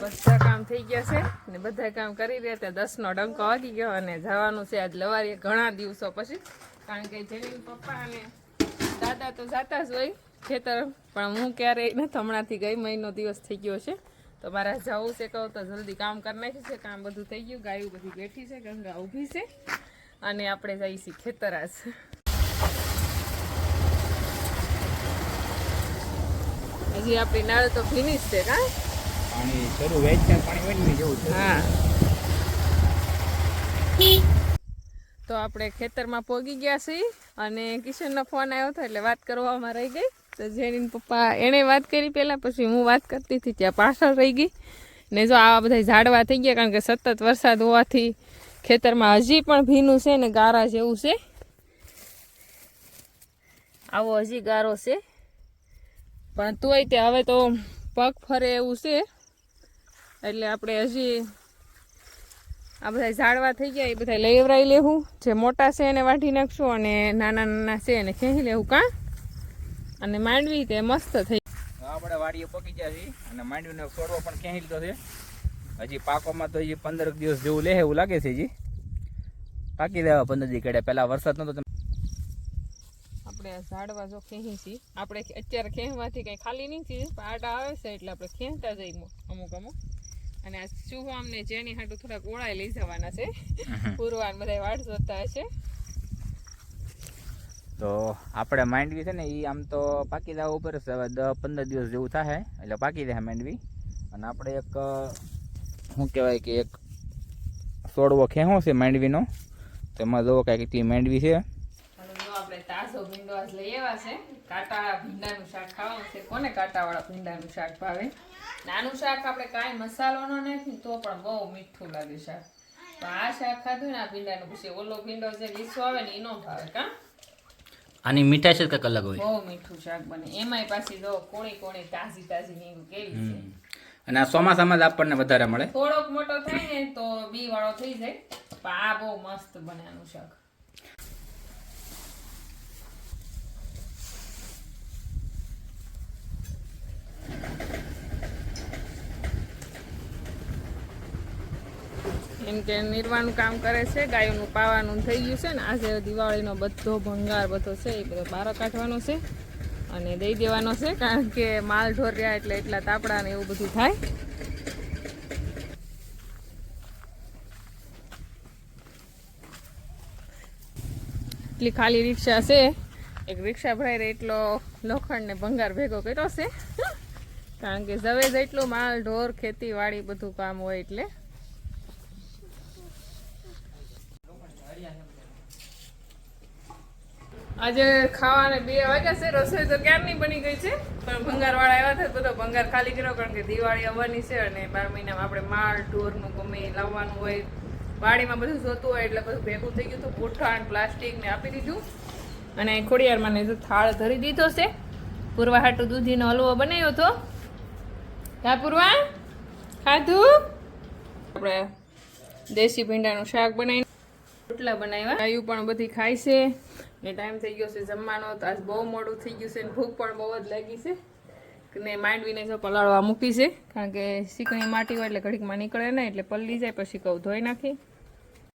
બધા કામ થઈ ગયા છે. ને બધા કામ કરી રહ્યા ત્યાં દસનો ડંકો વાગી ગયો અને જવાનું છે આજ લવારીએ ઘણા દિવસો પછી. કારણ કે જેની પપ્પા અને દાદા તો જાતા જ હોય ખેતર. પણ હું ક્યારેય નથી, હમણાંથી ગઈ મહિનો દિવસ થઈ ગયો છે. તો મારે જવું છે કહું તો જલ્દી કામ કરી નાખ્યું છે. કામ બધું થઈ ગયું. ગાયું બધી બેઠી છે. ગંગા ઊભી છે. અને આપણે જઈશું ખેતર આજ. હજી આપણી નાળ તો ફિનિશ છે કાં પાણી શરૂ વેચ પાણી વેચવી જેવું છે. હા. તો આપણે ખેતરમાં પોગી ગયા છીએ અને કિશનનો ફોન આવ્યો હતો એટલે વાત કરવામાં રહી ગઈ. તો જેની પપ્પા એણે વાત કરી પહેલાં પછી હું વાત કરતી હતી ત્યાં પાછળ રહી ગઈ. ને જો આવા બધા ઝાડવા થઈ ગયા કારણ કે સતત વરસાદ હોવાથી ખેતરમાં હજી પણ ભીનું છે ને ગારા જેવું છે. આવો હજી ગારો છે. પણ તોય તે હવે તો પગ ફરે એવું છે. એટલે આપણે હજી આ બધા ઝાડવા થઈ ગયા, એ બધા લેવરાઈ લેવું જે મોટા છે એને વાઢી નાખશું અને નાના નાના છે એને ખેંચી લેવું કાં? અને માંડવી તે મસ્ત થઈ. આપણે વાડીએ પકી ગયા છે અને માંડવીનો છોડવો પણ ક્યાંય લીધો છે. હજી પાકોમાં તો હજી પંદર દિવસ જેવું લે એવું લાગે છે હજી. પાકી દેવા પંદર દી કડે પહેલાં વરસાદ નતો આપણે ઝાડવા જો ખેંચી છીએ આપણે અત્યારે ખેંચવાથી કંઈ ખાલી નહીં થઈ પણ આટા આવે છે એટલે આપણે ખેંચતા જઈએ અમુક અમુક અને આ શુભ અમને જેની હાટું થોડાક ઓળાઈ લઈ જવાના છે. પૂરવાન બધા વાડ જોતા હશે. તો આપણે માંડવી છે ને એ આમ તો પાકી દાવા ઉપર છે હવે દસ પંદર દિવસ જેવું થાય એટલે પાકી જાય માંડવી. અને આપણે એક શું કહેવાય કે એક સોડવો ખેંચો છે માંડવીનો. તેમાં જો કાંઈક તી માંડવી છે. તાજો ભીંડો આજ લઈ આવ્યા છે. કાંટાવાળા ભીંડાનું શાક ખાવાનું છે. કોને કાંટાવાળા ભીંડાનું શાક ભાવે? નાનું શાક આપણે કાંઈ મસાલો નથી તો પણ બહુ મીઠું લાગે શાક. પણ આ શાક ખાધું ને આ ભીંડાનું પછી ઓલો ભીંડો જે લીસો આવે ને એનો ભાવે કાં? આની મીઠા છે કંઈક અલગ હોય? બહુ મીઠું શાક બને. એમાંય પાછી જો કોણી કોણી તાજી તાજી ની એવું કેવી છે. અને આ ચોમાસામાં જ આપણને વધારે મળે? થોડોક મોટો થાય ને તો બી વાળો થઈ જાય. પણ આ બહુ મસ્ત બને આનું શાક. એમ કે નિર્વાણનું કામ કરે છે, ગાયોનું પાવાનું થઈ ગયું છે ને, આજે દિવાળીનો બધો ભંગાર બધો છે, એ બધો બહાર કાઢવાનો છે અને દઈ દેવાનો છે, કારણ કે માલ ઢોર રહ્યા એટલે એટલા તાપડા ને એવું બધું થાય. એટલી ખાલી રિક્ષા છે. એક રિક્ષા ભરાઈ એટલો લોખંડ ને ભંગાર ભેગો કર્યો છે કારણ કે જવે એટલું માલ, ઢોર, ખેતીવાડી બધું કામ હોય એટલે આજે ખાવાને બે વાગ્યા છે, રસોઈ તો ક્યારની બની ગઈ છે? પણ ભંગારવાળા આવ્યા હતા બધો ભંગાર ખાલી કર્યો, કારણ કે દિવાળી આવવાની છે અને બાર મહિનામાં આપણે માળ ઢોરનું ગમે લાવવાનું હોય. વાડીમાં બધું જોતું હોય એટલે બધું ભેગું થઈ ગયું હતું. ગોઠાણ પ્લાસ્ટિક ને આપી દીધું. અને ખોડિયારમાં ને થાળ ધરી દીધો છે. પૂર્વા હાટું દૂધીનો હલવો બનાવ્યો હતો. કા પૂર્વા? ખાધું? આપણે દેશી ભીંડાનું શાક બનાવી રોટલા બનાવ્યા. ગાયું પણ બધી ખાય છે. ને ટાઈમ થઈ ગયો છે જમવાનો. તો આજ બહુ મોડું થઈ ગયું છે ને ભૂખ પણ બહુ જ લાગી છે. ને માંડવીને જો પલાળવા મૂકી છે. કારણ કે શીકણી માટી હોય એટલે ઘડીકમાં નીકળે ને એટલે પલ્લી જાય, પછી કહું ધોઈ નાખી.